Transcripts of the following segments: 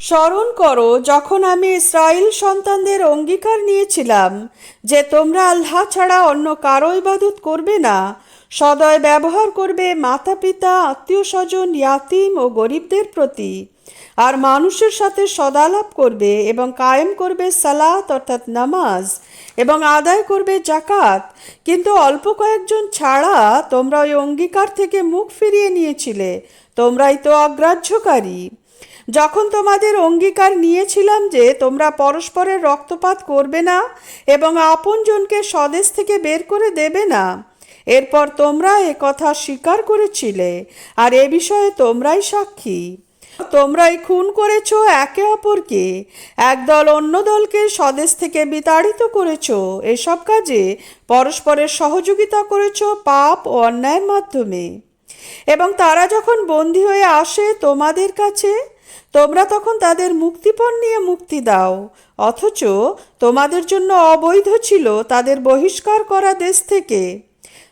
স্মরণ করো, যখন আমি ইসরায়েল সন্তানদের অঙ্গীকার নিয়েছিলাম যে তোমরা আল্লাহ ছাড়া অন্য কারও ইবাদত করবে না, সদয় ব্যবহার করবে মাতা পিতা আত্মীয় স্বজন ইয়াতিম ও গরিবদের প্রতি। আর মানুষের সাথে সদালাপ করবে এবং কায়েম করবে সালাত, অর্থাৎ নামাজ, এবং আদায় করবে জাকাত কিন্তু অল্প কয়েকজন ছাড়া তোমরা ওই অঙ্গীকার থেকে মুখ ফিরিয়ে নিয়েছিলে, তোমরাই তো অগ্রাহ্যকারী। যখন তোমাদের অঙ্গীকার নিয়েছিলাম যে তোমরা পরস্পরের রক্তপাত করবে না এবং আপনজনকে স্বদেশ থেকে বের করে দেবে না, এরপর তোমরা এ কথা স্বীকার করেছিলে আর এ বিষয়ে তোমরাই সাক্ষী। তোমরাই খুন করেছ একে অপরকে, একদল অন্য দলকে স্বদেশ থেকে বিতাড়িত করেছ, এসব কাজে পরস্পরের সহযোগিতা করেছ পাপ ও অন্যায়ের মাধ্যমে। এবং তারা যখন বন্দী হয়ে আসে তোমাদের কাছে তোমরা তখন তাদের মুক্তিপণ নিয়ে মুক্তি দাও। অথচ তোমাদের জন্য অবৈধ ছিল তাদের বহিষ্কার করা দেশ থেকে।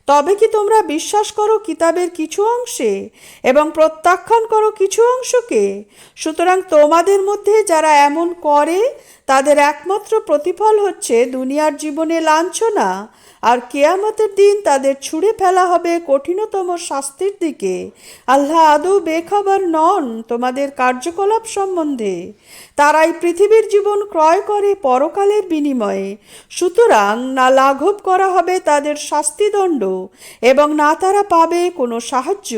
তবে কি তোমরা বিশ্বাস করো কিতাবের কিছু অংশে এবং প্রত্যাখ্যান করো কিছু অংশকে? সুতরাং তোমাদের মধ্যে যারা এমন করে, তাদের একমাত্র প্রতিফল হচ্ছে দুনিয়ার জীবনে লাঞ্ছনা, আর কেয়ামতের দিন তাদের ছুঁড়ে ফেলা হবে কঠিনতম শাস্তির দিকে। আল্লাহ আদৌ বেখবর নন তোমাদের কার্যকলাপ সম্বন্ধে। তারাই পৃথিবীর জীবন ক্রয় করে পরকালের বিনিময়ে। সুতরাং না লাঘব করা হবে তাদের শাস্তিদণ্ড এবং না তারা পাবে কোনো সাহায্য।